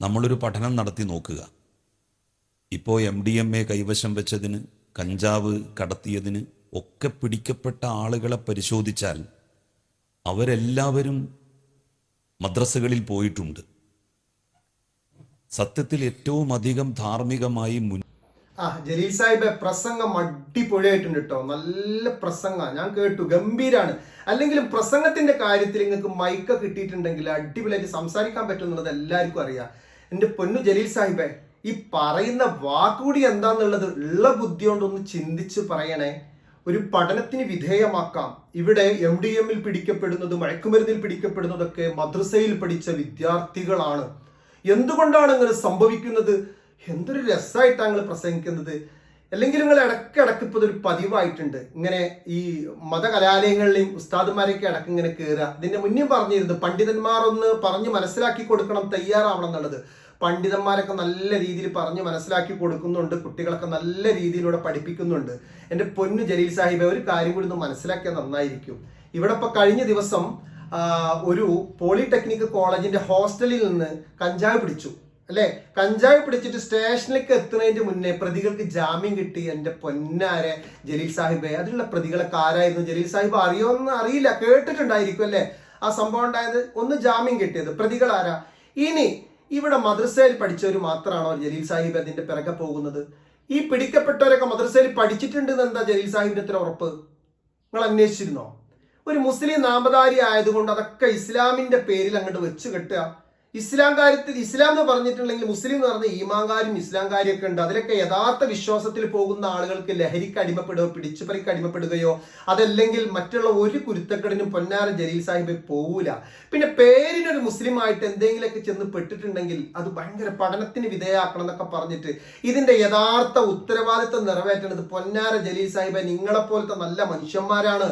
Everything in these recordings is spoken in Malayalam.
നമ്മളൊരു പഠനം നടത്തി നോക്കുക. ഇപ്പോൾ എം ഡി എം എ കൈവശം വെച്ചതിന് കഞ്ചാവ് കടത്തിയതിന് ഒക്കെ പിടിക്കപ്പെട്ട ആളുകളെ പരിശോധിച്ചാൽ അവരെല്ലാവരും മദ്രസകളിൽ പോയിട്ടുണ്ട്. സത്യത്തിൽ ഏറ്റവും അധികം ധാർമ്മികമായി മുൻ ആ ജലീൽ സാഹിബ് പ്രസംഗം അടിപൊളിയായിട്ടുണ്ട് കേട്ടോ നല്ല പ്രസംഗ. ഞാൻ കേട്ടു. ഗംഭീരാണ്. അല്ലെങ്കിലും പ്രസംഗത്തിന്റെ കാര്യത്തിൽ നിങ്ങൾക്ക് മൈക്ക കിട്ടിയിട്ടുണ്ടെങ്കിൽ അടിപൊളിയായിട്ട് സംസാരിക്കാൻ പറ്റുന്നുള്ളത് എല്ലാവർക്കും അറിയാം. എന്റെ പൊന്നു ജലീൽ സാഹിബേ ഈ പറയുന്ന വാക്കുകൂടി എന്താന്നുള്ളത് ഉള്ള ബുദ്ധി കൊണ്ടൊന്ന് ചിന്തിച്ച് പറയണേ. ഒരു പഠനത്തിന് വിധേയമാക്കാം. ഇവിടെ എം ഡി എമ്മിൽ പിടിക്കപ്പെടുന്നത് മയക്കുമരുന്നിൽ പിടിക്കപ്പെടുന്നതൊക്കെ മദ്രസയിൽ പഠിച്ച വിദ്യാർത്ഥികളാണ്. എന്തുകൊണ്ടാണ് ഇങ്ങനെ സംഭവിക്കുന്നത്? എന്തൊരു രസമായിട്ടാണ് നിങ്ങൾ പ്രസംഗിക്കുന്നത്? അല്ലെങ്കിൽ നിങ്ങൾ ഇടയ്ക്കിടയ്ക്ക് ഇപ്പോൾ ഇതൊരു പതിവായിട്ടുണ്ട്. ഇങ്ങനെ ഈ മതകലാലയങ്ങളിലെയും ഉസ്താദുമാരെയൊക്കെ ഇടയ്ക്ക് ഇങ്ങനെ കയറുക ഇതിന്റെ മുന്നേ പറഞ്ഞിരുന്നു പണ്ഡിതന്മാർ ഒന്ന് പറഞ്ഞ് മനസ്സിലാക്കി കൊടുക്കണം തയ്യാറാവണം എന്നുള്ളത്. പണ്ഡിതന്മാരൊക്കെ നല്ല രീതിയിൽ പറഞ്ഞ് മനസ്സിലാക്കി കൊടുക്കുന്നുണ്ട് കുട്ടികളൊക്കെ നല്ല രീതിയിലൂടെ പഠിപ്പിക്കുന്നുണ്ട്. എന്റെ പൊന്നു ജലീൽ സാഹിബ് ഒരു കാര്യം കൂടി ഒന്ന് മനസ്സിലാക്കിയാൽ നന്നായിരിക്കും. ഇവിടെ ഇപ്പം കഴിഞ്ഞ ദിവസം ഒരു പോളിടെക്നിക് കോളേജിന്റെ ഹോസ്റ്റലിൽ നിന്ന് കഞ്ചാവ് പിടിച്ചു. അല്ലെ? കഞ്ചാവ് പിടിച്ചിട്ട് സ്റ്റേഷനിലേക്ക് എത്തുന്നതിന്റെ മുന്നേ പ്രതികൾക്ക് ജാമ്യം കിട്ടി. എന്റെ പൊന്നാരെ ജലീൽ സാഹിബെ. അതിലുള്ള പ്രതികളൊക്കെ ആരായിരുന്നു? ജലീൽ സാഹിബ് അറിയോന്ന് അറിയില്ല. കേട്ടിട്ടുണ്ടായിരിക്കും അല്ലെ? ആ സംഭവം ഉണ്ടായത് ഒന്ന് ജാമ്യം കിട്ടിയത്. പ്രതികൾ ആരാ? ഇനി ഇവിടെ മദ്രസയിൽ പഠിച്ചവർ മാത്രമാണോ ജലീൽ സാഹിബ് അതിന്റെ പിറകെ പോകുന്നത്? ഈ പിടിക്കപ്പെട്ടവരൊക്കെ മദ്രസയിൽ പഠിച്ചിട്ടുണ്ട് എന്താ ജലീൽ സാഹിബിന് എത്ര ഉറപ്പ്? നിങ്ങൾ അന്വേഷിച്ചിരുന്നോ? ഒരു മുസ്ലിം നാമധാരി ആയതുകൊണ്ട് അതൊക്കെ ഇസ്ലാമിന്റെ പേരിൽ അങ്ങോട്ട് വെച്ച് കെട്ടുക. ഇസ്ലാം കാര്യത്തിൽ ഇസ്ലാം എന്ന് പറഞ്ഞിട്ടുണ്ടെങ്കിൽ മുസ്ലിം എന്ന് പറഞ്ഞ ഈമാങ്കാരും ഇസ്ലാംകാരും ഒക്കെ ഉണ്ട്. അതിലൊക്കെ യഥാർത്ഥ വിശ്വാസത്തിൽ പോകുന്ന ആളുകൾക്ക് ലഹരിക്ക് അടിമപ്പെടുകയോ പിടിച്ചുപറിക്ക് അടിമപ്പെടുകയോ അതല്ലെങ്കിൽ മറ്റുള്ള ഒരു കുരുത്തക്കടിനും പൊന്നാര ജലീൽ സാഹിബ് പോവൂല. പിന്നെ പേരിനൊരു മുസ്ലിം ആയിട്ട് എന്തെങ്കിലുമൊക്കെ ചെന്ന് പെട്ടിട്ടുണ്ടെങ്കിൽ അത് ഭയങ്കര പഠനത്തിന് വിധേയമാക്കണം എന്നൊക്കെ പറഞ്ഞിട്ട് ഇതിന്റെ യഥാർത്ഥ ഉത്തരവാദിത്വം നിറവേറ്റേണ്ടത് പൊന്നാര ജലീൽ സാഹിബ് നിങ്ങളെപ്പോലത്തെ നല്ല മനുഷ്യന്മാരാണ്.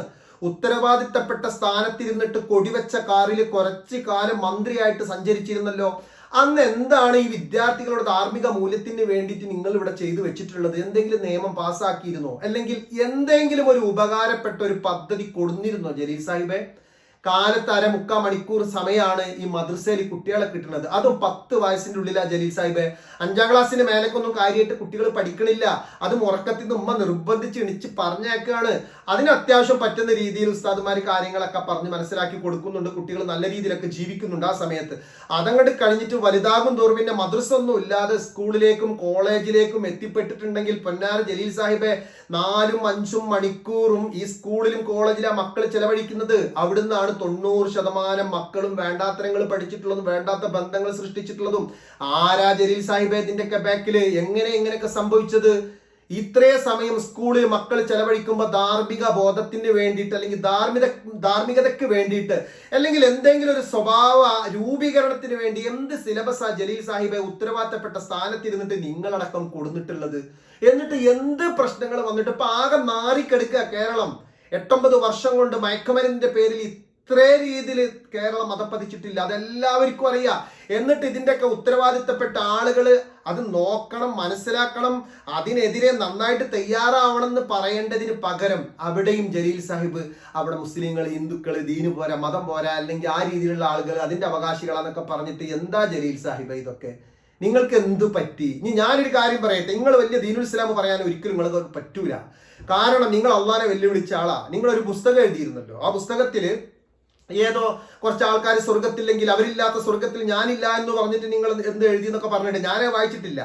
ഉത്തരവാദിത്തപ്പെട്ട സ്ഥാനത്തിരുന്നിട്ട് കൊടിവെച്ച കാറിൽ കുറച്ച് കാലം മന്ത്രിയായിട്ട് സഞ്ചരിച്ചിരുന്നല്ലോ. അന്ന് എന്താണ് ഈ വിദ്യാർത്ഥികളുടെ ധാർമ്മിക മൂല്യത്തിന് വേണ്ടിയിട്ട് നിങ്ങൾ ഇവിടെ ചെയ്തു വെച്ചിട്ടുള്ളത്? എന്തെങ്കിലും നിയമം പാസ്സാക്കിയിരുന്നോ? അല്ലെങ്കിൽ എന്തെങ്കിലും ഒരു ഉപകാരപ്പെട്ട ഒരു പദ്ധതി കൊടുന്നിരുന്നോ ജലീൽ സാഹിബെ? കാലത്ത് അര മുക്കാൽ മണിക്കൂർ സമയമാണ് ഈ മദ്രസയിൽ കുട്ടികളെ കിട്ടുന്നത്. അതും പത്ത് വയസ്സിന്റെ ഉള്ളിലാ ജലീൽ സാഹിബ്. അഞ്ചാം ക്ലാസ്സിന് മേലേക്കൊന്നും കാര്യമായിട്ട് കുട്ടികൾ പഠിക്കണില്ല. അതും ഉറക്കത്തിൽ നിന്ന് ഉമ്മ നിർബന്ധിച്ച് എണിച്ച് പറഞ്ഞേക്കാണ്. അതിന് അത്യാവശ്യം പറ്റുന്ന രീതിയിൽ ഉസ്താദുമാർ കാര്യങ്ങളൊക്കെ പറഞ്ഞ് മനസ്സിലാക്കി കൊടുക്കുന്നുണ്ട്. കുട്ടികൾ നല്ല രീതിയിലൊക്കെ ജീവിക്കുന്നുണ്ട് ആ സമയത്ത്. അതങ്ങോട്ട് കഴിഞ്ഞിട്ട് വലുതാകും തോറും പിന്നെ മദ്രസ ഒന്നും ഇല്ലാതെ സ്കൂളിലേക്കും കോളേജിലേക്കും എത്തിപ്പെട്ടിട്ടുണ്ടെങ്കിൽ പൊന്നാര ജലീൽ സാഹിബെ നാലും അഞ്ചും മണിക്കൂറും ഈ സ്കൂളിലും കോളേജിലും മക്കൾ ചെലവഴിക്കുന്നത്. അവിടുന്നാണ് തൊണ്ണൂറ് ശതമാനം മക്കളും വേണ്ടാത്തരങ്ങൾ പഠിച്ചിട്ടുള്ളതും വേണ്ടാത്ത ബന്ധങ്ങൾ സൃഷ്ടിച്ചിട്ടുള്ളതും. ആരാ ജലീൽ സാഹിബേ ഇതിന്റെയൊക്കെ ബാക്കിൽ എങ്ങനെ എങ്ങനെയൊക്കെ സംഭവിച്ചത്? ഇത്രേ സമയം സ്കൂളിൽ മക്കൾ ചെലവഴിക്കുമ്പോൾ ധാർമ്മിക ബോധത്തിന് വേണ്ടിയിട്ട് അല്ലെങ്കിൽ ധാർമ്മിക ധാർമ്മികതയ്ക്ക് വേണ്ടിയിട്ട് അല്ലെങ്കിൽ എന്തെങ്കിലും ഒരു സ്വഭാവ രൂപീകരണത്തിന് വേണ്ടി എന്ത് സിലബസാ ജലീൽ സാഹിബെ ഉത്തരവാദിത്തപ്പെട്ട സ്ഥാനത്തിരുന്നിട്ട് നിങ്ങളടക്കം കൊടുത്തിട്ടുള്ളത് എന്നിട്ട് എന്ത് പ്രശ്നങ്ങൾ വന്നിട്ട് ഇപ്പൊ ആകെ മാറിക്കെടുക്കുക കേരളം? എട്ടൊമ്പത് വർഷം കൊണ്ട് മയക്കുമരുന്നിന്റെ പേരിൽ ഇത്രേ രീതിയിൽ കേരളം മതപ്പതിച്ചിട്ടില്ല അതെല്ലാവർക്കും അറിയാം. എന്നിട്ട് ഇതിന്റെയൊക്കെ ഉത്തരവാദിത്തപ്പെട്ട ആളുകൾ അത് നോക്കണം മനസ്സിലാക്കണം. അതിനെതിരെ നന്നായിട്ട് തയ്യാറാവണം എന്ന് പറയേണ്ടതിന് പകരം അവിടെയും ജലീൽ സാഹിബ് അവിടെ മുസ്ലിങ്ങൾ ഹിന്ദുക്കൾ ദീന് പോരാ മതം പോരാ അല്ലെങ്കിൽ ആ രീതിയിലുള്ള ആളുകൾ അതിന്റെ അവകാശികളാന്നൊക്കെ പറഞ്ഞിട്ട് എന്താ ജലീൽ സാഹിബ് ഇതൊക്കെ? നിങ്ങൾക്ക് എന്ത് പറ്റി? ഇനി ഞാനൊരു കാര്യം പറയട്ടെ. നിങ്ങൾ വലിയ ദീനുൽ ഇസ്ലാം പറയാൻ ഒരിക്കലും നിങ്ങൾക്ക് പറ്റൂല. കാരണം നിങ്ങൾ അള്ളാനെ വെല്ലുവിളിച്ച ആളാ. നിങ്ങൾ ഒരു പുസ്തകം എഴുതിയിരുന്നല്ലോ. ആ പുസ്തകത്തിൽ ഏതോ കുറച്ച് ആൾക്കാർ സ്വർഗത്തില്ലെങ്കിൽ അവരില്ലാത്ത സ്വർഗത്തിൽ ഞാനില്ല എന്ന് പറഞ്ഞിട്ട് നിങ്ങൾ എന്ത് എഴുതി എന്നൊക്കെ പറഞ്ഞിട്ട് ഞാനേ വായിച്ചിട്ടില്ല.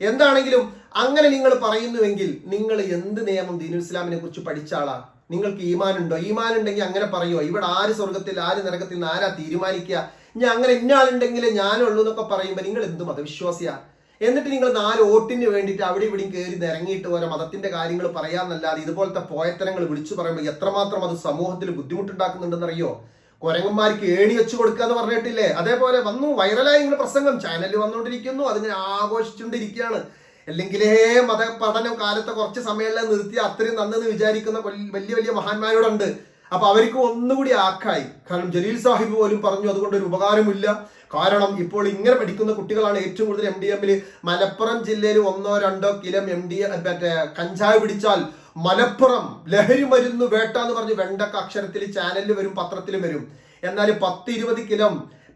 എന്താണെങ്കിലും അങ്ങനെ നിങ്ങൾ പറയുന്നുവെങ്കിൽ നിങ്ങൾ എന്ത് നിയമം ദീനു ഇസ്ലാമിനെ കുറിച്ച് പഠിച്ചാളാ നിങ്ങൾക്ക് ഈമാൻ ഉണ്ടോ ഈമാൻ ഉണ്ടെങ്കിൽ അങ്ങനെ പറയോ ഇവിടെ ആര് സ്വർഗത്തിൽ ആര് നരകത്തിൽ ആരാ തീരുമാനിക്കുക? ഇനി അങ്ങനെ ഇന്നാളുണ്ടെങ്കിലേ ഞാനുള്ളൂ എന്നൊക്കെ പറയുമ്പോൾ നിങ്ങൾ എന്ത് മതവിശ്വാസിയാ? എന്നിട്ട് നിങ്ങൾ നാല് വോട്ടിന് വേണ്ടിയിട്ട് അവിടെ ഇവിടെയും കയറി ഇറങ്ങിയിട്ട് ഓരോ മതത്തിന്റെ കാര്യങ്ങൾ പറയാന്നല്ലാതെ ഇതുപോലത്തെ പോയത്തരങ്ങൾ വിളിച്ചു പറയുമ്പോൾ എത്രമാത്രം അത് സമൂഹത്തിൽ ബുദ്ധിമുട്ടുണ്ടാക്കുന്നുണ്ടെന്നറിയോ? കുരങ്ങന്മാർക്ക് ഏണി വെച്ചു കൊടുക്കുക എന്ന് പറഞ്ഞിട്ടില്ലേ? അതേപോലെ വന്നു വൈറലായി നിങ്ങൾ പ്രസംഗം. ചാനലിൽ വന്നുകൊണ്ടിരിക്കുന്നു അതിനെ ആഘോഷിച്ചുകൊണ്ടിരിക്കുകയാണ്. അല്ലെങ്കിലേ മത പഠനം കാലത്തെ കുറച്ച് സമയമെല്ലാം നിർത്തി അത്രയും നന്നെന്ന് വിചാരിക്കുന്ന വലിയ വലിയ മഹാന്മാരോടുണ്ട്. അപ്പൊ അവർക്ക് ഒന്നുകൂടി ആക്കായി. കാരണം ജലീൽ സാഹിബ് പോലും പറഞ്ഞു അതുകൊണ്ട് ഒരു ഉപകാരമില്ല. കാരണം ഇപ്പോൾ ഇങ്ങനെ പഠിക്കുന്ന കുട്ടികളാണ് ഏറ്റവും കൂടുതൽ എം ഡി എമ്മിൽ മലപ്പുറം ജില്ലയിൽ ഒന്നോ രണ്ടോ കിലോ എം ഡി മറ്റേ കഞ്ചാവ് പിടിച്ചാൽ മലപ്പുറം ലഹരി മരുന്ന് വേട്ട എന്ന് പറഞ്ഞ് വെണ്ടക്ക അക്ഷരത്തിൽ ചാനലിൽ വരും പത്രത്തിലും വരും. എന്നാൽ പത്ത് ഇരുപത് കിലോ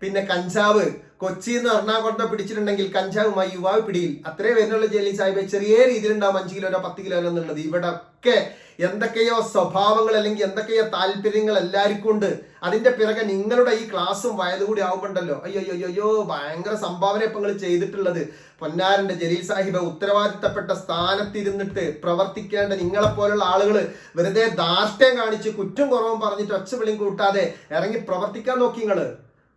പിന്നെ കഞ്ചാവ്. കൊച്ചി നിന്ന് എറണാകുളത്ത് പിടിച്ചിട്ടുണ്ടെങ്കിൽ കഞ്ചാവുമായി യുവാവ് പിടിയിൽ. അത്രേ വരുന്നുള്ള ജലീൽ സാഹിബ്. ചെറിയ രീതിയിലുണ്ടാവും അഞ്ച് കിലോ പത്ത് കിലോ എന്നുള്ളത്. ഇവിടെ ഒക്കെ എന്തൊക്കെയോ സ്വഭാവങ്ങൾ അല്ലെങ്കിൽ എന്തൊക്കെയോ താല്പര്യങ്ങൾ എല്ലാവർക്കും ഉണ്ട്. അതിന്റെ പിറകെ നിങ്ങളുടെ ഈ ക്ലാസ്സും വയത് കൂടി ആവുമ്പോണ്ടല്ലോ. അയ്യോ അയ്യോ ഭയങ്കര സംഭാവന ഇപ്പൊ നിങ്ങൾ ചെയ്തിട്ടുള്ളത്. പൊന്നാരന്റെ ജലീൽ സാഹിബ് ഉത്തരവാദിത്തപ്പെട്ട സ്ഥാനത്തിരുന്നിട്ട് പ്രവർത്തിക്കേണ്ട നിങ്ങളെ പോലുള്ള ആളുകൾ വെറുതെ ദാർഷ്ട്യം കാണിച്ച് കുറ്റം കുറവും പറഞ്ഞിട്ട് ഒച്ചവിളിയും കൂട്ടാതെ ഇറങ്ങി പ്രവർത്തിക്കാൻ നോക്കി നിങ്ങൾ.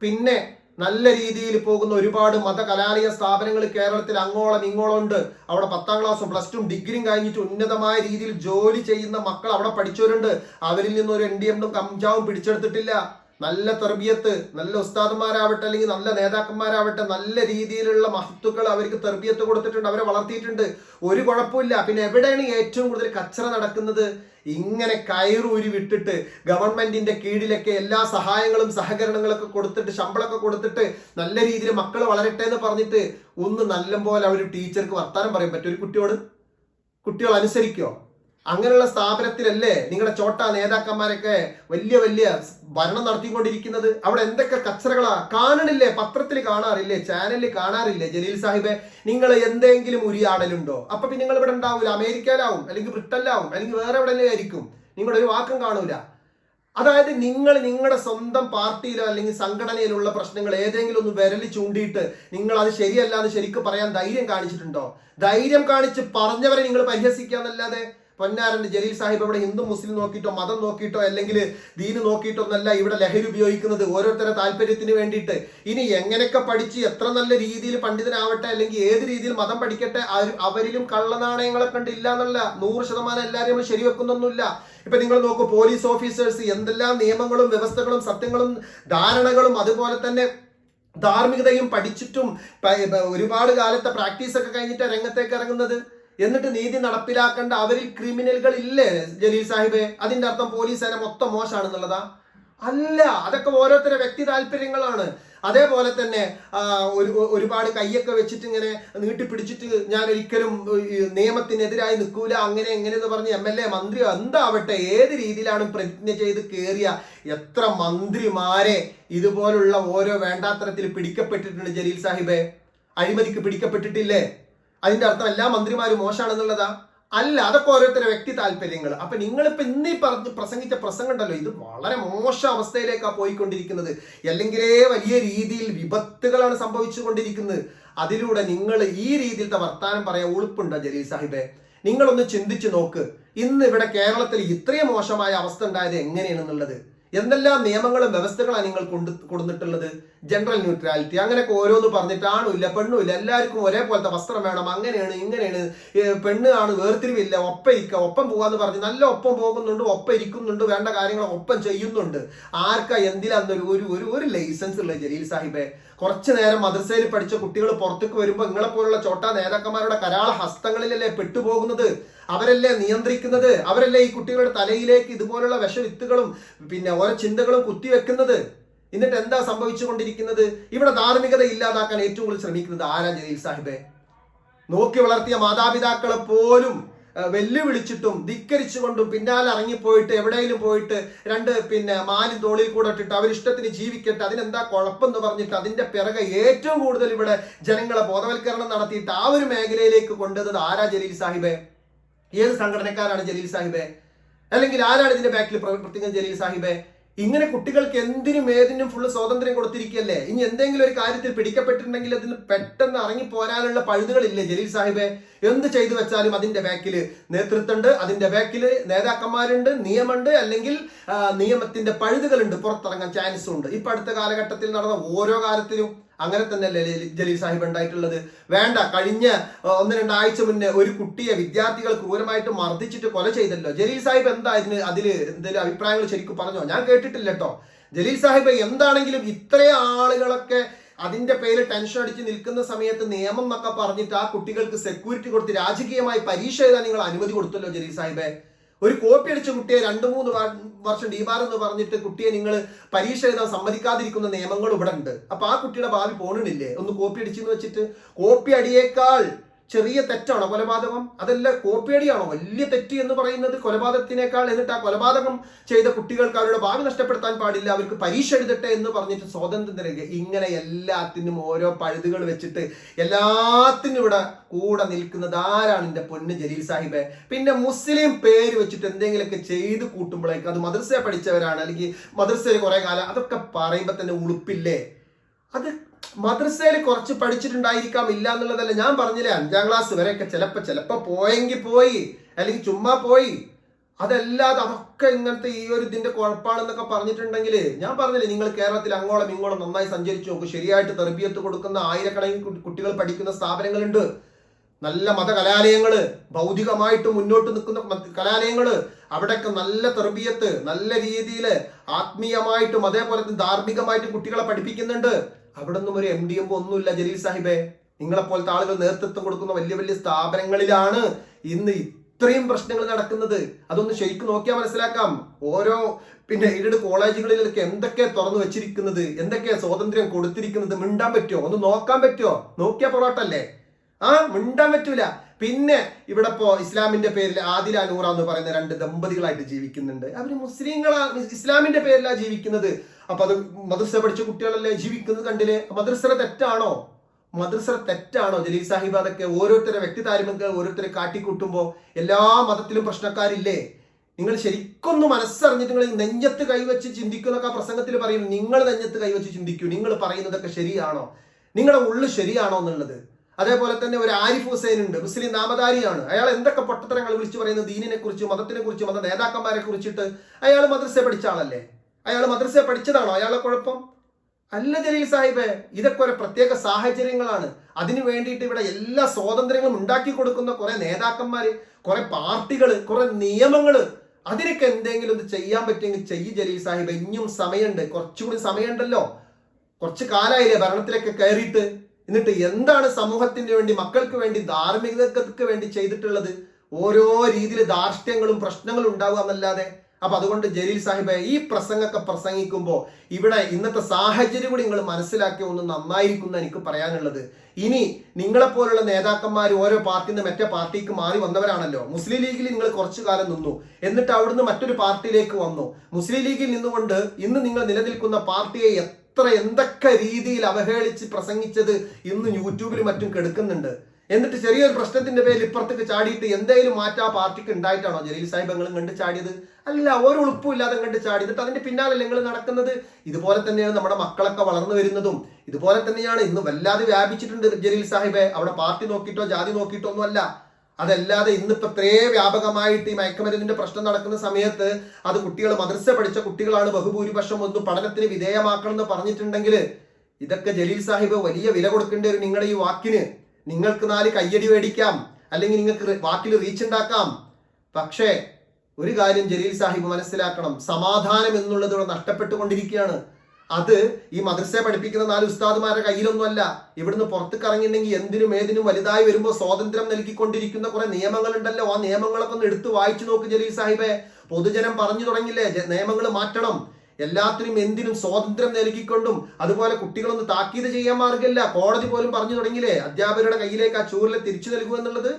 പിന്നെ നല്ല രീതിയിൽ പോകുന്ന ഒരുപാട് മതകലാലയ സ്ഥാപനങ്ങൾ കേരളത്തിൽ അങ്ങോളം ഇങ്ങോളം ഉണ്ട് അവിടെ പത്താം ക്ലാസ്സും പ്ലസ് ടു ഡിഗ്രിയും കഴിഞ്ഞിട്ട് ഉന്നതമായ രീതിയിൽ ജോലി ചെയ്യുന്ന മക്കൾ അവിടെ പഠിച്ചവരുണ്ട്. അവരിൽ നിന്ന് ഒരു എൻ ഡി എമ്മും കഞ്ചാവും പിടിച്ചെടുത്തിട്ടില്ല. നല്ല തെർബിയത്ത് നല്ല ഉസ്താദന്മാരാവട്ടെ അല്ലെങ്കിൽ നല്ല നേതാക്കന്മാരാവട്ടെ നല്ല രീതിയിലുള്ള മഹത്തുക്കൾ അവർക്ക് തെർബിയത്ത് കൊടുത്തിട്ടുണ്ട് അവരെ വളർത്തിയിട്ടുണ്ട്. ഒരു കുഴപ്പമില്ല. പിന്നെ എവിടെയാണ് ഏറ്റവും കൂടുതൽ കച്ചറ നടക്കുന്നത്? ഇങ്ങനെ കയറൂരി വിട്ടിട്ട് ഗവൺമെന്റിന്റെ കീഴിലൊക്കെ എല്ലാ സഹായങ്ങളും സഹകരണങ്ങളൊക്കെ കൊടുത്തിട്ട് ശമ്പളമൊക്കെ കൊടുത്തിട്ട് നല്ല രീതിയിൽ മക്കൾ വളരട്ടെ എന്ന് പറഞ്ഞിട്ട് ഒന്ന് നല്ലപോലെ അവർ ടീച്ചർക്ക് വർത്താനം പറയാൻ പറ്റും. ഒരു കുട്ടിയോട് കുട്ടികൾ അനുസരിക്കോ? അങ്ങനെയുള്ള സ്ഥാപനത്തിലല്ലേ നിങ്ങളുടെ ചോട്ട നേതാക്കന്മാരൊക്കെ വലിയ വലിയ ഭരണം നടത്തിക്കൊണ്ടിരിക്കുന്നത്? അവിടെ എന്തൊക്കെ കച്ചറകളാ? കാണണില്ലേ? പത്രത്തിൽ കാണാറില്ലേ? ചാനലിൽ കാണാറില്ലേ? ജലീൽ സാഹിബെ നിങ്ങൾ എന്തെങ്കിലും ഉരിയാടലുണ്ടോ? അപ്പൊ പിന്നെ നിങ്ങൾ ഇവിടെ ഉണ്ടാവില്ല അമേരിക്കയിലാവും അല്ലെങ്കിൽ ബ്രിട്ടനിലാവും അല്ലെങ്കിൽ വേറെ എവിടെ ആയിരിക്കും. നിങ്ങളുടെ ഒരു വാക്കും കാണൂല. അതായത് നിങ്ങൾ നിങ്ങളുടെ സ്വന്തം പാർട്ടിയിലോ അല്ലെങ്കിൽ സംഘടനയിലുള്ള പ്രശ്നങ്ങൾ ഏതെങ്കിലും ഒന്ന് വിരലി ചൂണ്ടിയിട്ട് നിങ്ങൾ അത് എന്ന് ശരിക്കും പറയാൻ ധൈര്യം കാണിച്ചിട്ടുണ്ടോ? ധൈര്യം കാണിച്ച് പറഞ്ഞവരെ നിങ്ങൾ പരിഹസിക്കാന്നല്ലാതെ പൊന്നാരന്റെ ജലീൽ സാഹിബ് ഇവിടെ ഹിന്ദു മുസ്ലിം നോക്കിയിട്ടോ മതം നോക്കിയിട്ടോ അല്ലെങ്കിൽ ദീന് നോക്കിയിട്ടോ ഒന്നല്ല ഇവിടെ ലഹരി ഉപയോഗിക്കുന്നത്. ഓരോരുത്തരുടെ താല്പര്യത്തിന് വേണ്ടിയിട്ട്. ഇനി എങ്ങനെയൊക്കെ പഠിച്ച് എത്ര നല്ല രീതിയിൽ പണ്ഡിതനാവട്ടെ അല്ലെങ്കിൽ ഏത് രീതിയിൽ മതം പഠിക്കട്ടെ അവരിലും കള്ളനാണയങ്ങളെ കണ്ടില്ല എന്നല്ല. നൂറ് ശതമാനം എല്ലാവരും നമ്മൾ ശരിവെക്കുന്നൊന്നുമില്ല. ഇപ്പൊ നിങ്ങൾ നോക്കൂ പോലീസ് ഓഫീസേഴ്സ് എന്തെല്ലാം നിയമങ്ങളും വ്യവസ്ഥകളും സത്യങ്ങളും ധാരണകളും അതുപോലെ തന്നെ ധാർമ്മികതയും പഠിച്ചിട്ടും ഒരുപാട് കാലത്തെ പ്രാക്ടീസ് ഒക്കെ കഴിഞ്ഞിട്ട് രംഗത്തേക്ക് ഇറങ്ങുന്നത്. എന്നിട്ട് നീതി നടപ്പിലാക്കേണ്ട അവരിൽ ക്രിമിനലുകൾ ഇല്ലേ ജലീൽ സാഹിബ്? അതിന്റെ അർത്ഥം പോലീസ് സേന മൊത്തം മോശമാണെന്നുള്ളതാ അല്ല അതൊക്കെ ഓരോരുത്തരുടെ വ്യക്തി താല്പര്യങ്ങളാണ്. അതേപോലെ തന്നെ ഒരു ഒരുപാട് കൈയൊക്കെ വെച്ചിട്ട് ഇങ്ങനെ നീട്ടിപ്പിടിച്ചിട്ട് ഞാൻ ഒരിക്കലും നിയമത്തിനെതിരായി നിൽക്കൂല അങ്ങനെ എങ്ങനെ എന്ന് പറഞ്ഞ് എം എൽ എ മന്ത്രിയോ എന്താവട്ടെ ഏത് രീതിയിലാണ് പ്രതിജ്ഞ ചെയ്ത് കയറിയ എത്ര മന്ത്രിമാരെ ഇതുപോലുള്ള ഓരോ വേണ്ടാത്തരത്തിൽ പിടിക്കപ്പെട്ടിട്ടുണ്ട് ജലീൽ സാഹിബെ? അഴിമതിക്ക് പിടിക്കപ്പെട്ടിട്ടില്ലേ? അതിന്റെ അർത്ഥം എല്ലാ മന്ത്രിമാരും മോശമാണെന്നുള്ളതാ അല്ല അതൊക്കെ ഓരോരുത്തരുടെ വ്യക്തി താല്പര്യങ്ങൾ അപ്പൊ നിങ്ങളിപ്പോ ഇന്ന് പറഞ്ഞ് പ്രസംഗിച്ച പ്രസംഗം ഉണ്ടല്ലോ ഇത് വളരെ മോശ അവസ്ഥയിലേക്കാണ് പോയിക്കൊണ്ടിരിക്കുന്നത്. അല്ലെങ്കിലേ വലിയ രീതിയിൽ വിപത്തുകളാണ് സംഭവിച്ചുകൊണ്ടിരിക്കുന്നത്. അതിലൂടെ നിങ്ങൾ ഈ രീതിയിലത്തെ വർത്താനം പറയാൻ ഉളുപ്പുണ്ടോ ജലീൽ സാഹിബെ? നിങ്ങളൊന്ന് ചിന്തിച്ചു നോക്ക്. ഇന്ന് ഇവിടെ കേരളത്തിൽ ഇത്രയും മോശമായ അവസ്ഥ ഉണ്ടായത് എങ്ങനെയാണെന്നുള്ളത്? എന്തെല്ലാം നിയമങ്ങളും വ്യവസ്ഥകളാണ് നിങ്ങൾ കൊണ്ട് കൊടുത്തിട്ടുള്ളത്? ജനറൽ ന്യൂട്രാലിറ്റി അങ്ങനെയൊക്കെ ഓരോന്ന് പറഞ്ഞിട്ട് പെണ്ണും ഇല്ല. എല്ലാവർക്കും ഒരേപോലത്തെ വസ്ത്രം വേണം. അങ്ങനെയാണ് ഇങ്ങനെയാണ്. പെണ്ണ് ആണ് വേർതിരിവില്ല. ഒപ്പം ഇരിക്കുക ഒപ്പം പോകാന്ന് പറഞ്ഞ് നല്ല ഒപ്പം പോകുന്നുണ്ട് ഒപ്പം ഇരിക്കുന്നുണ്ട് വേണ്ട കാര്യങ്ങൾ ഒപ്പം ചെയ്യുന്നുണ്ട്. ആർക്കാ എന്തിലാന്നൊരു ഒരു ഒരു ലൈസൻസ് ഉള്ള ജലീൽ സാഹിബെ? കുറച്ചു നേരം മദ്രസയിൽ പഠിച്ച കുട്ടികൾ പുറത്തേക്ക് വരുമ്പോൾ നിങ്ങളെ പോലുള്ള ചോട്ടാ നേതാക്കന്മാരുടെ കരാള ഹസ്തങ്ങളിലല്ലേ പെട്ടുപോകുന്നത്? അവരല്ലേ നിയന്ത്രിക്കുന്നത്? അവരല്ലേ ഈ കുട്ടികളുടെ തലയിലേക്ക് ഇതുപോലുള്ള വിഷവിത്തുകളും പിന്നെ ഓരോ ചിന്തകളും കുത്തിവെക്കുന്നത്? എന്നിട്ട് എന്താ സംഭവിച്ചുകൊണ്ടിരിക്കുന്നത്? ഇവിടെ ധാർമ്മികത ഇല്ലാതാക്കാൻ ഏറ്റവും കൂടുതൽ ശ്രമിക്കുന്നത് ആരാ ജലീൽ സാഹിബെ? നോക്കി വളർത്തിയ മാതാപിതാക്കളെ പോലും വെല്ലുവിളിച്ചിട്ടും ധിക്കരിച്ചുകൊണ്ടും പിന്നാലെ ഇറങ്ങിപ്പോയിട്ട് എവിടെയെങ്കിലും പോയിട്ട് രണ്ട് പിന്നെ മാലിൻ തോളിൽ കൂടെ ഇട്ടിട്ട് അവരിഷ്ടത്തിന് ജീവിക്കട്ടെ അതിനെന്താ കുഴപ്പമെന്ന് പറഞ്ഞിട്ട് അതിന്റെ പിറകെ ഏറ്റവും കൂടുതൽ ഇവിടെ ജനങ്ങളെ ബോധവൽക്കരണം നടത്തിയിട്ട് ആ ഒരു മേഖലയിലേക്ക് കൊണ്ടുവന്നത് ആരാ ജലീൽ സാഹിബ്? ഏത് സംഘടനക്കാരാണ് ജലീൽ സാഹിബെ? അല്ലെങ്കിൽ ആരാണ് ഇതിന്റെ ബാക്കിൽ പ്രത്യേകം ജലീൽ സാഹിബെ? ഇങ്ങനെ കുട്ടികൾക്ക് എന്തിനും ഏതിനും ഫുള്ള് സ്വാതന്ത്ര്യം കൊടുത്തിരിക്കുകയല്ലേ? ഇനി എന്തെങ്കിലും ഒരു കാര്യത്തിൽ പിടിക്കപ്പെട്ടിട്ടുണ്ടെങ്കിൽ അതിന് പെട്ടെന്ന് ഇറങ്ങി പോരാനുള്ള പഴുതുകളില്ലേ ജലീൽ സാഹിബെ? എന്ത് ചെയ്തു വെച്ചാലും അതിന്റെ ബാക്കിൽ നേതൃത്വമുണ്ട് അതിന്റെ ബാക്കിൽ നേതാക്കന്മാരുണ്ട് നിയമമുണ്ട് അല്ലെങ്കിൽ നിയമത്തിന്റെ പഴുതുകളുണ്ട് പുറത്തിറങ്ങാൻ ചാൻസും ഉണ്ട്. ഇപ്പൊ അടുത്ത കാലഘട്ടത്തിൽ നടന്ന ഓരോ കാര്യത്തിലും അങ്ങനെ തന്നെയല്ലേ ജലീൽ- സാഹിബ് ഉണ്ടായിട്ടുള്ളത്. വേണ്ട കഴിഞ്ഞ ഒന്ന് രണ്ടാഴ്ച മുന്നേ ഒരു കുട്ടിയെ വിദ്യാർത്ഥികൾ ക്രൂരമായിട്ട് മർദ്ദിച്ചിട്ട് കൊല ചെയ്തല്ലോ. ജലീൽ സാഹിബ് എന്താ ഇതിന് അതിൽ എന്തെങ്കിലും അഭിപ്രായങ്ങൾ ശരിക്കും പറഞ്ഞോ? ഞാൻ കേട്ടിട്ടില്ല കേട്ടോ ജലീൽ സാഹിബ് എന്താണെങ്കിലും ഇത്രയും ആളുകളൊക്കെ അതിന്റെ പേര് ടെൻഷൻ അടിച്ച് നിൽക്കുന്ന സമയത്ത് നിയമം എന്നൊക്കെ പറഞ്ഞിട്ട് ആ കുട്ടികൾക്ക് സെക്യൂരിറ്റി കൊടുത്ത് രാജകീയമായി പരീക്ഷ എഴുതാൻ നിങ്ങൾ അനുമതി കൊടുത്തല്ലോ ജലീൽ സാഹിബെ? ഒരു കോപ്പി അടിച്ച കുട്ടിയെ രണ്ട് മൂന്ന് വർഷം ഡിമാർ എന്ന് പറഞ്ഞിട്ട് കുട്ടിയെ നിങ്ങൾ പരീക്ഷ എഴുതാൻ സമ്മതിക്കാതിരിക്കുന്ന നിയമങ്ങൾ ഇവിടെ ഉണ്ട്. അപ്പൊ ആ കുട്ടിയുടെ ഭാവി പോണില്ലേ? ഒന്ന് കോപ്പി അടിച്ചെന്ന് വെച്ചിട്ട് കോപ്പി അടിയേക്കാൾ ചെറിയ തെറ്റാണോ കൊലപാതകം? അതല്ല കോപ്പിയടിയാണോ വലിയ തെറ്റ് എന്ന് പറയുന്നത് കൊലപാതകത്തിനേക്കാൾ എന്നിട്ട് ആ കൊലപാതകം ചെയ്ത കുട്ടികൾക്ക് അവരുടെ ഭാവി നഷ്ടപ്പെടുത്താൻ പാടില്ല അവർക്ക് പരീക്ഷ എഴുതട്ടെ എന്ന് പറഞ്ഞിട്ട് സ്വാതന്ത്ര്യം തരിക. ഇങ്ങനെ എല്ലാത്തിനും ഓരോ പഴുതുകൾ വെച്ചിട്ട് എല്ലാത്തിനും ഇവിടെ കൂടെ നിൽക്കുന്നത് ആരാണ് എന്റെ പൊന്ന് ജലീൽ സാഹിബ്? പിന്നെ മുസ്ലിം പേര് വെച്ചിട്ട് എന്തെങ്കിലുമൊക്കെ ചെയ്ത് കൂട്ടുമ്പോഴേക്ക് അത് മദ്രസയെ പഠിച്ചവരാണ് അല്ലെങ്കിൽ മദ്രസയിൽ കുറെ കാലം അതൊക്കെ പറയുമ്പോൾ തന്നെ ഉളുപ്പില്ലേ? അത് മദ്രസയിൽ കുറച്ച് പഠിച്ചിട്ടുണ്ടായിരിക്കാം ഇല്ല എന്നുള്ളതല്ല ഞാൻ പറഞ്ഞില്ലേ അഞ്ചാം ക്ലാസ് വരെയൊക്കെ ചിലപ്പോൾ ചിലപ്പോൾ പോയെങ്കിൽ പോയി അല്ലെങ്കിൽ ചുമ്മാ പോയി. അതല്ലാതെ അതൊക്കെ ഇങ്ങനത്തെ ഈ ഒരു ഇതിന്റെ കുഴപ്പമാണെന്നൊക്കെ പറഞ്ഞിട്ടുണ്ടെങ്കിൽ ഞാൻ പറഞ്ഞില്ലേ നിങ്ങൾ കേരളത്തിൽ അങ്ങോളം ഇങ്ങോളം നന്നായി സഞ്ചരിച്ചു നോക്കും ശരിയായിട്ട് തെർബിയത്ത് കൊടുക്കുന്ന ആയിരക്കണക്കിന് കുട്ടികൾ പഠിക്കുന്ന സ്ഥാപനങ്ങളുണ്ട്. നല്ല മത കലാലയങ്ങൾ ഭൗതികമായിട്ട് മുന്നോട്ട് നിൽക്കുന്ന കലാലയങ്ങൾ അവിടെയൊക്കെ നല്ല തെർബിയത്ത് നല്ല രീതിയിൽ ആത്മീയമായിട്ടും അതേപോലെ ധാർമ്മികമായിട്ടും കുട്ടികളെ പഠിപ്പിക്കുന്നുണ്ട്. അവിടെ നിന്നും ഒരു എം ഡി എം ഒന്നുമില്ല ജലീൽ സാഹിബെ. നിങ്ങളെ പോലത്തെ ആളുകൾ നേതൃത്വം കൊടുക്കുന്ന വലിയ വലിയ സ്ഥാപനങ്ങളിലാണ് ഇന്ന് ഇത്രയും പ്രശ്നങ്ങൾ നടക്കുന്നത്. അതൊന്ന് ശരിക്കും നോക്കിയാൽ മനസ്സിലാക്കാം. ഓരോ പിന്നെ എയ്ഡഡ് കോളേജുകളിലൊക്കെ എന്തൊക്കെ തുറന്നു വെച്ചിരിക്കുന്നത് എന്തൊക്കെ സ്വാതന്ത്ര്യം കൊടുത്തിരിക്കുന്നത് മിണ്ടാൻ പറ്റുമോ ഒന്ന് നോക്കാൻ പറ്റുമോ നോക്കിയാൽ പൊറോട്ടല്ലേ ആ മിണ്ടാൻ പറ്റൂല. പിന്നെ ഇവിടെ ഇപ്പോ ഇസ്ലാമിന്റെ പേരിൽ ആദില നൂറ എന്ന് പറയുന്ന രണ്ട് ദമ്പതികളായിട്ട് ജീവിക്കുന്നുണ്ട്. അവർ മുസ്ലിങ്ങളാ ഇസ്ലാമിന്റെ പേരിലാ ജീവിക്കുന്നത്. അപ്പൊ അത് മദ്രസ പഠിച്ച കുട്ടികളല്ലേ ജീവിക്കുന്നത് കണ്ടില്ലേ? മദ്രസ തെറ്റാണോ? മദ്രസ തെറ്റാണോ? ജലീൽ സാഹിബ് അതൊക്കെ ഓരോരുത്തരെ വ്യക്തി താരമൊക്കെ ഓരോരുത്തരെ കാട്ടിക്കൂട്ടുമ്പോ എല്ലാ മതത്തിലും പ്രശ്നക്കാരില്ലേ? നിങ്ങൾ ശരിക്കൊന്ന് മനസ്സറിഞ്ഞിട്ട് നിങ്ങൾ നെഞ്ഞത്ത് കൈവച്ച് ചിന്തിക്കുന്നൊക്കെ ആ പ്രസംഗത്തിൽ പറയും നിങ്ങൾ നെഞ്ഞത്ത് കൈവച്ച് ചിന്തിക്കൂ. നിങ്ങൾ പറയുന്നതൊക്കെ ശരിയാണോ? നിങ്ങളുടെ ഉള്ളു ശരിയാണോ എന്നുള്ളത്? അതേപോലെ തന്നെ ഒരു ആരിഫ് ഹുസൈൻ ഉണ്ട് മുസ്ലിം നാമധാരിയാണ്. അയാൾ എന്തൊക്കെ പൊട്ടത്തരങ്ങൾ വിളിച്ചു പറയുന്നത് ദീനിനെ കുറിച്ച് മതത്തിനെ കുറിച്ച് മത നേതാക്കന്മാരെ കുറിച്ചിട്ട് അയാൾ മദ്രസ പഠിച്ച ആളല്ലേ? അയാൾ മദ്രസ പഠിച്ചതാണോ? അയാളെ കുഴപ്പം? അല്ല ജലീൽ സാഹിബ് ഇതൊക്കെ ഒരു പ്രത്യേക സാഹചര്യങ്ങളാണ്. അതിനു വേണ്ടിയിട്ട് ഇവിടെ എല്ലാ സ്വാതന്ത്ര്യങ്ങളും ഉണ്ടാക്കി കൊടുക്കുന്ന കുറെ നേതാക്കന്മാര് കുറെ പാർട്ടികൾ കുറെ നിയമങ്ങൾ അതിനൊക്കെ എന്തെങ്കിലും ഇത് ചെയ്യാൻ പറ്റുമെങ്കിൽ ചെയ്യ് ജലീൽ സാഹിബ്. ഇനിയും സമയമുണ്ട്. കുറച്ചുകൂടി സമയമുണ്ടല്ലോ. കുറച്ച് കാലായില്ലേ ഭരണത്തിലൊക്കെ കയറിയിട്ട്? എന്നിട്ട് എന്താണ് സമൂഹത്തിന് വേണ്ടി മക്കൾക്ക് വേണ്ടി ധാർമ്മികതക്ക് വേണ്ടി ചെയ്തിട്ടുള്ളത്? ഓരോ രീതിയിൽ ധാർഷ്ട്യങ്ങളും പ്രശ്നങ്ങളും ഉണ്ടാവുക എന്നല്ലാതെ. അപ്പൊ അതുകൊണ്ട് ജലീൽ സാഹിബ് ഈ പ്രസംഗമൊക്കെ പ്രസംഗിക്കുമ്പോൾ ഇവിടെ ഇന്നത്തെ സാഹചര്യം കൂടി നിങ്ങൾ മനസ്സിലാക്കിയ ഒന്ന് നന്നായിരിക്കും എനിക്ക് പറയാനുള്ളത്. ഇനി നിങ്ങളെപ്പോലുള്ള നേതാക്കന്മാർ ഓരോ പാർട്ടിയിൽ നിന്ന് മറ്റേ പാർട്ടിക്ക് മാറി വന്നവരാണല്ലോ. മുസ്ലിം ലീഗിൽ നിങ്ങൾ കുറച്ചു കാലം നിന്നു. എന്നിട്ട് അവിടുന്ന് മറ്റൊരു പാർട്ടിയിലേക്ക് വന്നു. മുസ്ലിം ലീഗിൽ നിന്നുകൊണ്ട് ഇന്ന് നിങ്ങൾ നിലനിൽക്കുന്ന പാർട്ടിയെ എത്ര എന്തൊക്കെ രീതിയിൽ അവഹേളിച്ച് പ്രസംഗിച്ചത് ഇന്ന് യൂട്യൂബിൽ മറ്റും കെടുക്കുന്നുണ്ട്. എന്നിട്ട് ചെറിയൊരു പ്രശ്നത്തിന്റെ പേരിൽ ഇപ്പുറത്തേക്ക് ചാടിയിട്ട് എന്തെങ്കിലും മാറ്റം പാർട്ടിക്ക് ഉണ്ടായിട്ടാണോ? ജലീൽ സാഹിബ് എങ്ങനെ കണ്ട് ചാടിയത്? അല്ല ഒരു ഉളുപ്പും ഇല്ലാതെ കണ്ട് ചാടി എന്നിട്ട് അതിന്റെ പിന്നാലെ നിങ്ങൾ നടക്കുന്നത്? ഇതുപോലെ തന്നെയാണ് നമ്മുടെ മക്കളൊക്കെ വളർന്നു വരുന്നതും. ഇതുപോലെ തന്നെയാണ് ഇന്ന് വല്ലാതെ വ്യാപിച്ചിട്ടുണ്ട് ജലീൽ സാഹിബെ. അവിടെ പാർട്ടി നോക്കിയിട്ടോ ജാതി നോക്കിയിട്ടോ ഒന്നും അല്ല അതല്ലാതെ ഇന്നിപ്പോ ഇത്രേ വ്യാപകമായിട്ട് ഈ മയക്കുമരുന്നിന്റെ പ്രശ്നം നടക്കുന്ന സമയത്ത് അത് കുട്ടികൾ മദ്രസ പഠിച്ച കുട്ടികളാണ് ബഹുഭൂരിപക്ഷം ഒന്ന് പഠനത്തിന് വിധേയമാക്കണം എന്ന് പറഞ്ഞിട്ടുണ്ടെങ്കിൽ ഇതൊക്കെ ജലീൽ സാഹിബ് വലിയ വില കൊടുക്കേണ്ടി ഒരു നിങ്ങളുടെ ഈ വാക്കിന് നിങ്ങൾക്ക് നാല് കയ്യടി മേടിക്കാം. അല്ലെങ്കിൽ നിങ്ങൾക്ക് വാക്കിൽ റീച്ച് ഉണ്ടാക്കാം. പക്ഷേ ഒരു കാര്യം ജലീൽ സാഹിബ് മനസ്സിലാക്കണം. സമാധാനം എന്നുള്ളത് ഇവിടെ നഷ്ടപ്പെട്ടുകൊണ്ടിരിക്കുകയാണ്. അത് ഈ മദ്രസ പഠിപ്പിക്കുന്ന നാല് ഉസ്താദുമാരുടെ കയ്യിലൊന്നുമല്ല. ഇവിടുന്ന് പുറത്തേക്ക് ഇറങ്ങിയിട്ടുണ്ടെങ്കിൽ എന്തിനും ഏതിനും വലുതായി വരുമ്പോൾ സ്വാതന്ത്ര്യം നൽകിക്കൊണ്ടിരിക്കുന്ന കുറെ നിയമങ്ങളുണ്ടല്ലോ. ആ നിയമങ്ങളൊക്കെ ഒന്ന് എടുത്ത് വായിച്ചു നോക്ക് ജലീൽ സാഹിബെ. പൊതുജനം പറഞ്ഞു തുടങ്ങില്ലേ? നിയമങ്ങൾ മാറ്റണം. എല്ലാത്തിനും എന്തിനും സ്വാതന്ത്ര്യം നൽകിക്കൊണ്ടും അതുപോലെ കുട്ടികളൊന്ന് താക്കീത് ചെയ്യാൻ മാർഗമില്ല. കോടതി പോലും പറഞ്ഞു തുടങ്ങിയില്ലേ? അധ്യാപകരുടെ കയ്യിലേക്ക് ആ ചൂരിലെ തിരിച്ചു നൽകുമെന്നുള്ളത്?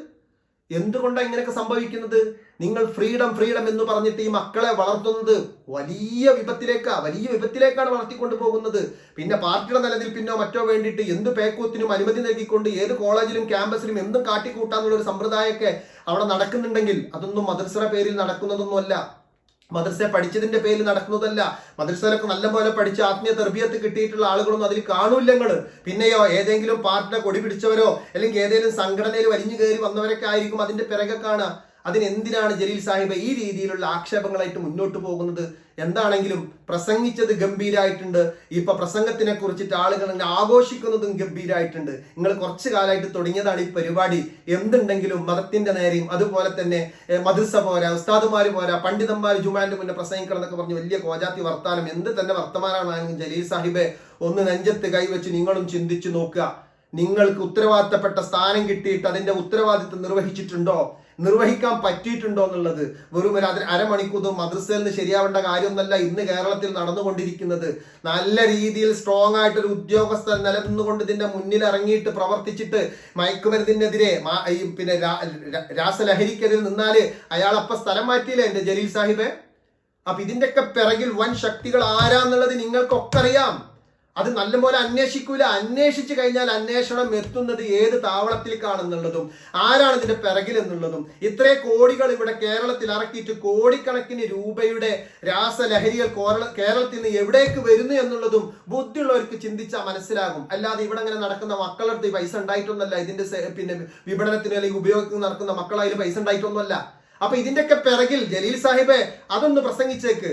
എന്തുകൊണ്ടാണ് ഇങ്ങനെയൊക്കെ സംഭവിക്കുന്നത്? നിങ്ങൾ ഫ്രീഡം ഫ്രീഡം എന്ന് പറഞ്ഞിട്ട് ഈ മക്കളെ വളർത്തുന്നത് വലിയ വിപത്തിലേക്കാ വലിയ വിപത്തിലേക്കാണ് വളർത്തിക്കൊണ്ട് പോകുന്നത്. പിന്നെ പാർട്ടിയുടെ നിലനിൽപ്പിനോ മറ്റോ വേണ്ടിയിട്ട് എന്ത് പേക്കൂത്തിനും അനുമതി നൽകിക്കൊണ്ട് ഏത് കോളേജിലും ക്യാമ്പസിലും എന്തും കാട്ടിക്കൂട്ടാന്നുള്ള ഒരു സമ്പ്രദായമൊക്കെ അവിടെ നടക്കുന്നുണ്ടെങ്കിൽ അതൊന്നും മദർസറ പേരിൽ നടക്കുന്നതൊന്നുമല്ല. മദ്രസ പഠിച്ചതിന്റെ പേരിൽ നടക്കുന്നതല്ല. മദ്രസയിലൊക്കെ നല്ലപോലെ പഠിച്ച് ആത്മീയ തെർബിയത്ത് കിട്ടിയിട്ടുള്ള ആളുകളൊന്നും അതിൽ കാണൂല്ലങ്ങൾ പിന്നെയോ ഏതെങ്കിലും പാർട്ടിയുടെ കൊടി പിടിച്ചവരോ അല്ലെങ്കിൽ ഏതെങ്കിലും സംഘടനയിൽ വലിഞ്ഞു കയറി വന്നവരൊക്കെ ആയിരിക്കും അതിന്റെ പിറകെ കാണുക അതിനെന്തിനാണ് ജലീൽ സാഹിബ് ഈ രീതിയിലുള്ള ആക്ഷേപങ്ങളായിട്ട് മുന്നോട്ട് പോകുന്നത്? എന്താണെങ്കിലും പ്രസംഗിച്ചത് ഗംഭീരായിട്ടുണ്ട്. ഇപ്പൊ പ്രസംഗത്തിനെ കുറിച്ചിട്ട് ആളുകൾ ആഘോഷിക്കുന്നതും ഗംഭീരായിട്ടുണ്ട്. നിങ്ങൾ കുറച്ചു കാലമായിട്ട് തുടങ്ങിയതാണ് ഈ പരിപാടി. എന്തുണ്ടെങ്കിലും മതത്തിന്റെ നേരെയും അതുപോലെ തന്നെ മദ്രസ പോരാ ഉസ്താദുമാര് പോരാ പണ്ഡിതന്മാർ ജുമാന്റെ മുന്നേ പ്രസംഗിക്കണം എന്നൊക്കെ പറഞ്ഞ് വലിയ കോജാത്തി വർത്താനം. എന്ത് തന്നെ വർത്തമാനമാണെങ്കിലും ജലീൽ സാഹിബെ ഒന്ന് നെഞ്ചത്ത് കൈവച്ച് നിങ്ങളും ചിന്തിച്ചു നോക്കുക. നിങ്ങൾക്ക് ഉത്തരവാദിത്തപ്പെട്ട സ്ഥാനം കിട്ടിയിട്ട് അതിന്റെ ഉത്തരവാദിത്തം നിർവഹിച്ചിട്ടുണ്ടോ? നിർവഹിക്കാൻ പറ്റിയിട്ടുണ്ടോ എന്നുള്ളത് വെറും ഒരു അര- അരമണിക്കൂർ മദ്രസയിൽ നിന്ന് ശരിയാവേണ്ട കാര്യമൊന്നല്ല ഇന്ന് കേരളത്തിൽ നടന്നുകൊണ്ടിരിക്കുന്നത് നല്ല രീതിയിൽ സ്ട്രോങ് ആയിട്ടൊരു ഉദ്യോഗസ്ഥൻ നിലനിന്നുകൊണ്ട് ഇതിന്റെ മുന്നിൽ ഇറങ്ങിയിട്ട് പ്രവർത്തിച്ചിട്ട് മയക്കുമരുന്നിനെതിരെ പിന്നെ രാസലഹരിക്കെതിരെ നിന്നാൽ അയാൾ അപ്പൊ സ്ഥലം മാറ്റിയില്ലേ എന്റെ ജലീൽ സാഹിബ്? അപ്പൊ ഇതിന്റെയൊക്കെ പിറകിൽ വൻ ശക്തികൾ ആരാന്നുള്ളത് നിങ്ങൾക്കൊക്കെ അറിയാം. അത് നല്ലപോലെ അന്വേഷിക്കൂല. അന്വേഷിച്ചു കഴിഞ്ഞാൽ അന്വേഷണം എത്തുന്നത് ഏത് താവളത്തിലേക്കാണെന്നുള്ളതും ആരാണ് ഇതിന്റെ പിറകിൽ എന്നുള്ളതും. ഇത്രേ കോടികൾ ഇവിടെ കേരളത്തിൽ ഇറക്കിയിട്ട് കോടിക്കണക്കിന് രൂപയുടെ രാസലഹരികൾ കേരളത്തിൽ നിന്ന് എവിടേക്ക് വരുന്നു എന്നുള്ളതും ബുദ്ധിയുള്ളവർക്ക് ചിന്തിച്ചാൽ മനസ്സിലാകും. അല്ലാതെ ഇവിടെ അങ്ങനെ നടക്കുന്ന മക്കളുടെ അടുത്ത് ഈ പൈസ ഉണ്ടായിട്ടൊന്നല്ല ഇതിന്റെ പിന്നെ വിപണനത്തിന് അല്ലെങ്കിൽ ഉപയോഗത്തിന് നടക്കുന്ന മക്കളതിൽ പൈസ ഉണ്ടായിട്ടൊന്നുമല്ല. അപ്പൊ ഇതിന്റെയൊക്കെ പിറകിൽ ജലീൽ സാഹിബെ അതൊന്ന് പ്രസംഗിച്ചേക്ക്.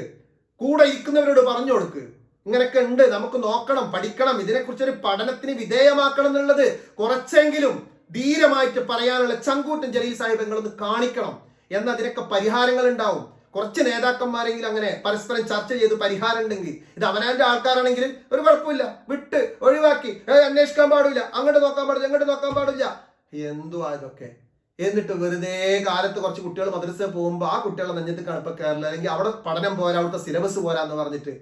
കൂടെ ഇരിക്കുന്നവരോട് പറഞ്ഞു കൊടുക്ക്. ഇങ്ങനെയൊക്കെ ഉണ്ട് നമുക്ക് നോക്കണം പഠിക്കണം. ഇതിനെക്കുറിച്ചൊരു പഠനത്തിന് വിധേയമാക്കണം എന്നുള്ളത് കുറച്ചെങ്കിലും ധീരമായിട്ട് പറയാനുള്ള ചങ്കൂട്ടും ജലീൽ സാഹിബ് നിങ്ങളൊന്ന് കാണിക്കണം. എന്നാൽ അതിനൊക്കെ പരിഹാരങ്ങൾ ഉണ്ടാവും കുറച്ച് നേതാക്കന്മാരെങ്കിലും അങ്ങനെ പരസ്പരം ചർച്ച ചെയ്ത് പരിഹാരം ഉണ്ടെങ്കിൽ ഇത് അവനാന്റെ ആൾക്കാരാണെങ്കിൽ ഒരു കുഴപ്പമില്ല. വിട്ട് ഒഴിവാക്കി അന്വേഷിക്കാൻ പാടില്ല. അങ്ങോട്ട് നോക്കാൻ പാടില്ല അങ്ങോട്ട് നോക്കാൻ പാടില്ല. എന്തുവാ ഇതൊക്കെ? എന്നിട്ട് വെറുതെ കാലത്ത് കുറച്ച് കുട്ടികൾ മദ്രസയിൽ പോകുമ്പോൾ ആ കുട്ടികളെ നെഞ്ഞത്ത് കണപ്പ കയറില്ല. അല്ലെങ്കിൽ അവിടെ പഠനം പോരാ അവിടുത്തെ സിലബസ് പോരാ എന്ന് പറഞ്ഞിട്ട്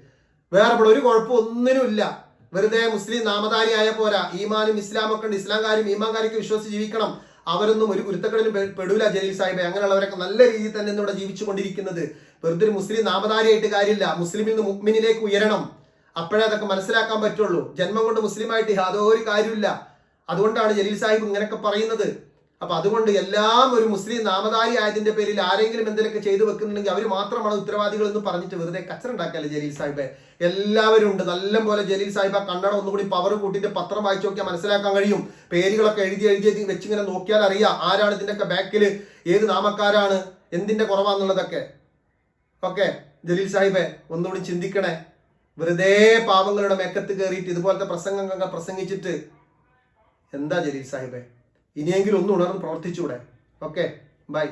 വേറെ ഇവിടെ ഒരു കുഴപ്പം ഒന്നിനുമില്ല വെറുതെ മുസ്ലിം നാമധാരിയായ പോരാ. ഈമാനും ഇസ്ലാമൊക്കെ ഉണ്ട്. ഇസ്ലാംകാരും ഈമാൻകാരൊക്കെ വിശ്വസിച്ച് ജീവിക്കണം. അവരൊന്നും ഒരു കുരുത്തക്കടിനും പെടൂല ജലീൽ സാഹിബെ. അങ്ങനെയുള്ളവരൊക്കെ നല്ല രീതിയിൽ തന്നെ ഇവിടെ ജീവിച്ചു കൊണ്ടിരിക്കുന്നത് വെറുതെ ഒരു മുസ്ലിം നാമധാരിയായിട്ട് കാര്യമില്ല. മുസ്ലിമിൽ നിന്ന് മുക്മിനിലേക്ക് ഉയരണം. അപ്പോഴേ അതൊക്കെ മനസ്സിലാക്കാൻ പറ്റുള്ളൂ. ജന്മം കൊണ്ട് മുസ്ലിമായിട്ട് യാതൊരു കാര്യമില്ല അതുകൊണ്ടാണ് ജലീൽ സാഹിബ് ഇങ്ങനെയൊക്കെ പറയുന്നത്. അപ്പൊ അതുകൊണ്ട് എല്ലാം ഒരു മുസ്ലിം നാമധാരി ആയതിന്റെ പേരിൽ ആരെങ്കിലും എന്തെങ്കിലുമൊക്കെ ചെയ്തു വെക്കുന്നുണ്ടെങ്കിൽ അവർ മാത്രമാണ് ഉത്തരവാദികൾ എന്ന് പറഞ്ഞിട്ട് വെറുതെ കച്ചറുണ്ടാക്കല്ലേ ജലീൽ സാഹിബ്. എല്ലാവരും ഉണ്ട്. നല്ല പോലെ ജലീൽ സാഹിബ് ആ കണ്ണട ഒന്നുകൂടി പവർ കൂട്ടിയിട്ട് പത്രം വായിച്ചു നോക്കിയാൽ മനസ്സിലാക്കാൻ കഴിയും. പേരുകളൊക്കെ എഴുതി എഴുതി വെച്ചിങ്ങനെ നോക്കിയാൽ അറിയാം ആരാണ് ഇതിന്റെയൊക്കെ ബാക്കിൽ ഏത് നാമക്കാരാണ് എന്തിന്റെ കുറവാന്നുള്ളതൊക്കെ. ഓക്കെ? ജലീൽ സാഹിബെ ഒന്നുകൂടി ചിന്തിക്കണേ. വെറുതെ പാവങ്ങളുടെ മേക്കത്ത് കയറിയിട്ട് ഇതുപോലത്തെ പ്രസംഗങ്ങൾ പ്രസംഗിച്ചിട്ട് എന്താ ജലീൽ സാഹിബെ? ഇനിയെങ്കിലും ഒന്ന് ഉണർന്ന് പ്രവർത്തിച്ചൂടെ. Okay bye